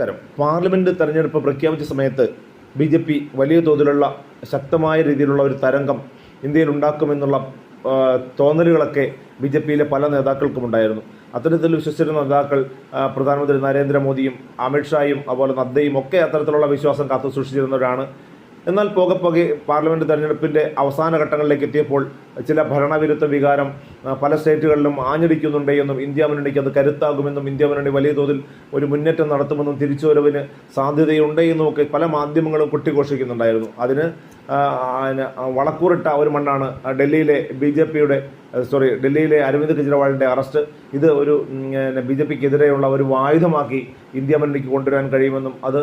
നമസ്കാരം. പാർലമെന്റ് തെരഞ്ഞെടുപ്പ് പ്രഖ്യാപിച്ച സമയത്ത് ബി ജെ പി വലിയ തോതിലുള്ള ശക്തമായ രീതിയിലുള്ള ഒരു തരംഗം ഇന്ത്യയിൽ ഉണ്ടാക്കുമെന്നുള്ള തോന്നലുകളൊക്കെ ബി ജെ പിയിലെ പല നേതാക്കൾക്കും ഉണ്ടായിരുന്നു. അത്തരത്തിൽ വിശ്വസിച്ചിരുന്ന നേതാക്കൾ പ്രധാനമന്ത്രി നരേന്ദ്രമോദിയും അമിത്ഷായും അതുപോലെ നദ്ദയും ഒക്കെ അത്തരത്തിലുള്ള വിശ്വാസം കാത്തു സൂക്ഷിച്ചിരുന്നവരാണ് എന്നാൽ പോകെ പോകെ പാർലമെന്റ് തെരഞ്ഞെടുപ്പിന്റെ അവസാന ഘട്ടങ്ങളിലേക്ക് എത്തിയപ്പോൾ ചില ഭരണവിരുദ്ധ വികാരം പല സ്റ്റേറ്റുകളിലും ആഞ്ഞടിക്കുന്നുണ്ട് എന്നും ഇന്ത്യ മുന്നണിക്ക് അത് കരുത്താകുമെന്നും ഇന്ത്യ മുന്നണി വലിയ തോതിൽ ഒരു മുന്നേറ്റം നടത്തുമെന്നും തിരിച്ചുവരവിന് സാധ്യതയുണ്ട് എന്നുമൊക്കെ പല മാധ്യമങ്ങളും കൊട്ടിഘോഷിക്കുന്നുണ്ടായിരുന്നു. അതിന് വളക്കൂറിട്ട ഒരു മണ്ണാണ് ഡൽഹിയിലെ ബി ജെ പിയുടെ സോറി ഡൽഹിയിലെ അരവിന്ദ് കെജ്രിവാളിന്റെ അറസ്റ്റ്. ഇത് ഒരു ബി ജെ പിക്കെതിരെയുള്ള ഒരു ആയുധമാക്കി ഇന്ത്യ മുന്നണിക്ക് കൊണ്ടുവരാൻ കഴിയുമെന്നും അത്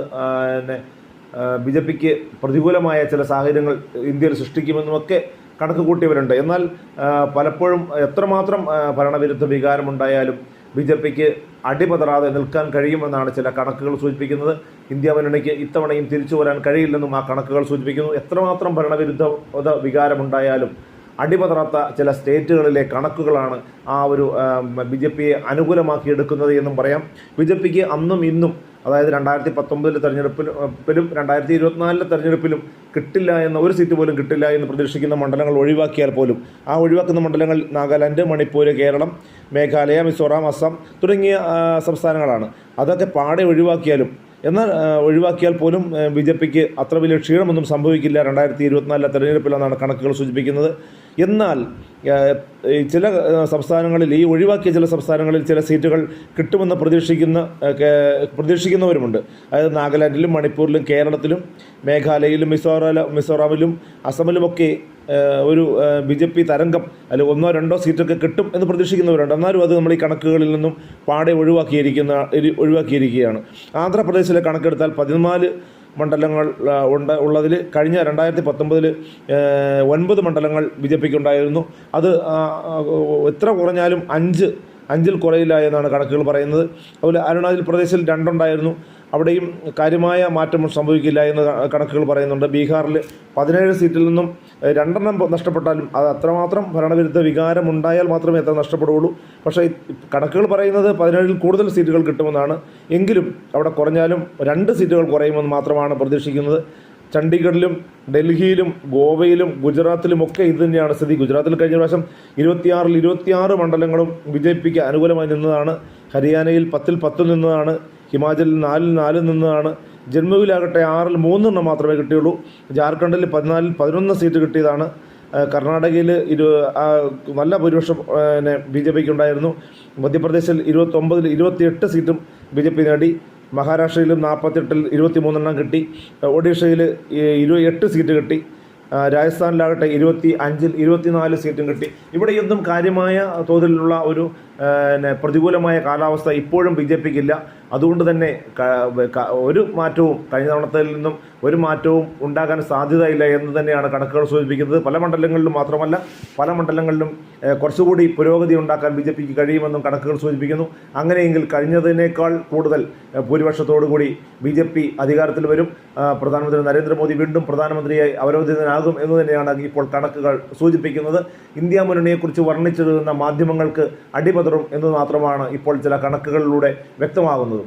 ബി ജെ പിക്ക് പ്രതികൂലമായ ചില സാഹചര്യങ്ങൾ ഇന്ത്യയിൽ സൃഷ്ടിക്കുമെന്നുമൊക്കെ കണക്ക് കൂട്ടിയവരുണ്ട് എന്നാൽ പലപ്പോഴും എത്രമാത്രം ഭരണവിരുദ്ധ വികാരമുണ്ടായാലും ബി ജെ പിക്ക് അടിപതറാതെ നിൽക്കാൻ കഴിയുമെന്നാണ് ചില കണക്കുകൾ സൂചിപ്പിക്കുന്നത്. ഇന്ത്യ മുന്നണിക്ക് ഇത്തവണയും തിരിച്ചു വരാൻ കഴിയില്ലെന്നും ആ കണക്കുകൾ സൂചിപ്പിക്കുന്നു. എത്രമാത്രം ഭരണവിരുദ്ധ വികാരമുണ്ടായാലും അടിപതറാത്ത ചില സ്റ്റേറ്റുകളിലെ കണക്കുകളാണ് ആ ഒരു ബി ജെ പിയെ അനുകൂലമാക്കിയെടുക്കുന്നത് എന്നും പറയാം. ബി ജെ പിക്ക് അന്നും ഇന്നും അതായത് രണ്ടായിരത്തി പത്തൊമ്പതിലെ തെരഞ്ഞെടുപ്പിലും രണ്ടായിരത്തി ഇരുപത്തിനാലിലെ തെരഞ്ഞെടുപ്പിലും കിട്ടില്ല എന്ന ഒരു സീറ്റ് പോലും കിട്ടില്ല എന്ന് പ്രതീക്ഷിക്കുന്ന മണ്ഡലങ്ങൾ ഒഴിവാക്കിയാൽ പോലും ആ ഒഴിവാക്കുന്ന മണ്ഡലങ്ങൾ നാഗാലാൻഡ് മണിപ്പൂർ കേരളം മേഘാലയ മിസോറാം അസം തുടങ്ങിയ സംസ്ഥാനങ്ങളാണ്. അതൊക്കെ പാടെ ഒഴിവാക്കിയാലും എന്നാൽ ഒഴിവാക്കിയാൽ പോലും ബി ജെ പിക്ക് അത്ര വലിയ ക്ഷീണമൊന്നും സംഭവിക്കില്ല രണ്ടായിരത്തി ഇരുപത്തിനാലിലെ തെരഞ്ഞെടുപ്പിലെന്നാണ് കണക്കുകൾ സൂചിപ്പിക്കുന്നത്. എന്നാൽ ചില സംസ്ഥാനങ്ങളിൽ ഈ ഒഴിവാക്കിയ ചില സംസ്ഥാനങ്ങളിൽ ചില സീറ്റുകൾ കിട്ടുമെന്ന് പ്രതീക്ഷിക്കുന്ന പ്രതീക്ഷിക്കുന്നവരുമുണ്ട്. അതായത് നാഗാലാൻഡിലും മണിപ്പൂരിലും കേരളത്തിലും മേഘാലയയിലും മിസോറാല മിസോറാമിലും അസമിലുമൊക്കെ ഒരു ബി ജെ പി തരംഗം അല്ലെങ്കിൽ ഒന്നോ രണ്ടോ സീറ്റൊക്കെ കിട്ടും എന്ന് പ്രതീക്ഷിക്കുന്നവരുണ്ട്. എന്നാലും അത് നമ്മൾ ഈ കണക്കുകളിൽ നിന്നും പാടെ ഒഴിവാക്കിയിരിക്കുന്ന ഒഴിവാക്കിയിരിക്കുകയാണ്. ആന്ധ്രാപ്രദേശിലെ കണക്കെടുത്താൽ പതിനാല് മണ്ഡലങ്ങൾ ഉണ്ട് ഉള്ളതിൽ കഴിഞ്ഞ രണ്ടായിരത്തി പത്തൊമ്പതിൽ ഒൻപത് മണ്ഡലങ്ങൾ ബി ജെ പിക്കുണ്ടായിരുന്നു അത് എത്ര കുറഞ്ഞാലും അഞ്ച് അഞ്ചിൽ കുറയില്ല എന്നാണ് കണക്കുകൾ പറയുന്നത്. അതുപോലെ അരുണാചൽ പ്രദേശിൽ രണ്ടുണ്ടായിരുന്നു. അവിടെയും കാര്യമായ മാറ്റം സംഭവിക്കില്ല എന്ന് കണക്കുകൾ പറയുന്നുണ്ട്. ബീഹാറിൽ പതിനേഴ് സീറ്റിൽ നിന്നും രണ്ടെണ്ണം നഷ്ടപ്പെട്ടാലും അത് അത്രമാത്രം ഭരണവിരുദ്ധ വികാരം ഉണ്ടായാൽ മാത്രമേ അത്ര നഷ്ടപ്പെടുകയുള്ളൂ. പക്ഷേ കണക്കുകൾ പറയുന്നത് പതിനേഴിൽ കൂടുതൽ സീറ്റുകൾ കിട്ടുമെന്നാണ്. എങ്കിലും അവിടെ കുറഞ്ഞാലും രണ്ട് സീറ്റുകൾ കുറയുമെന്ന് മാത്രമാണ് പ്രതീക്ഷിക്കുന്നത്. ചണ്ഡീഗഡിലും ഡൽഹിയിലും ഗോവയിലും ഗുജറാത്തിലും ഒക്കെ ഇത് തന്നെയാണ് സ്ഥിതി. ഗുജറാത്തിൽ കഴിഞ്ഞ പ്രാവശ്യം ഇരുപത്തിയാറിൽ ഇരുപത്തിയാറ് മണ്ഡലങ്ങളും ബി ജെ പിക്ക് അനുകൂലമായി നിന്നതാണ്. ഹരിയാനയിൽ പത്തിൽ പത്തിൽ നിന്നതാണ്. ഹിമാചലിൽ നാലിൽ നാലിൽ നിന്നതാണ്. ജമ്മുവിലാകട്ടെ ആറിൽ മൂന്നെണ്ണം മാത്രമേ കിട്ടിയുള്ളൂ. ജാർഖണ്ഡിൽ പതിനാലിൽ പതിനൊന്ന് സീറ്റ് കിട്ടിയതാണ്. കർണാടകയിൽ ഇരു നല്ല ഭൂരിപക്ഷം പിന്നെ ബി ജെ പിക്ക് ഉണ്ടായിരുന്നു. മധ്യപ്രദേശിൽ ഇരുപത്തൊമ്പതിൽ ഇരുപത്തിയെട്ട് സീറ്റും ബി ജെ പി നേടി. മഹാരാഷ്ട്രയിലും നാൽപ്പത്തെട്ടിൽ ഇരുപത്തി മൂന്നെണ്ണം കിട്ടി ഒഡീഷയിൽ ഇരുപത്തി എട്ട് സീറ്റ് കിട്ടി. രാജസ്ഥാനിലാകട്ടെ ഇരുപത്തി അഞ്ചിൽ ഇരുപത്തിനാല് സീറ്റും കിട്ടി. ഇവിടെയൊന്നും കാര്യമായ തോതിലുള്ള ഒരു പിന്നെ പ്രതികൂലമായ കാലാവസ്ഥ ഇപ്പോഴും ബി ജെ പിക്ക് ഇല്ല അതുകൊണ്ട് തന്നെ ഒരു മാറ്റവും കഴിഞ്ഞ തവണത്തിൽ നിന്നും ഒരു മാറ്റവും ഉണ്ടാകാൻ സാധ്യതയില്ല എന്ന് തന്നെയാണ് കണക്കുകൾ സൂചിപ്പിക്കുന്നത്. പല മണ്ഡലങ്ങളിലും മാത്രമല്ല പല മണ്ഡലങ്ങളിലും കുറച്ചുകൂടി പുരോഗതി ഉണ്ടാക്കാൻ ബി ജെ പിക്ക് കഴിയുമെന്നും കണക്കുകൾ സൂചിപ്പിക്കുന്നു. അങ്ങനെയെങ്കിൽ കഴിഞ്ഞതിനേക്കാൾ കൂടുതൽ ഭൂരിപക്ഷത്തോടുകൂടി ബി ജെ പി അധികാരത്തിൽ വരും. പ്രധാനമന്ത്രി നരേന്ദ്രമോദി വീണ്ടും പ്രധാനമന്ത്രിയായി അവരോധിതനാകും എന്ന് തന്നെയാണ് ഇപ്പോൾ കണക്കുകൾ സൂചിപ്പിക്കുന്നത്. ഇന്ത്യ മുന്നണിയെക്കുറിച്ച് വർണിച്ചിരുന്ന മാധ്യമങ്ങൾക്ക് അടിപതറും എന്ന് മാത്രമാണ് ഇപ്പോൾ ചില കണക്കുകളിലൂടെ വ്യക്തമാകുന്നത്.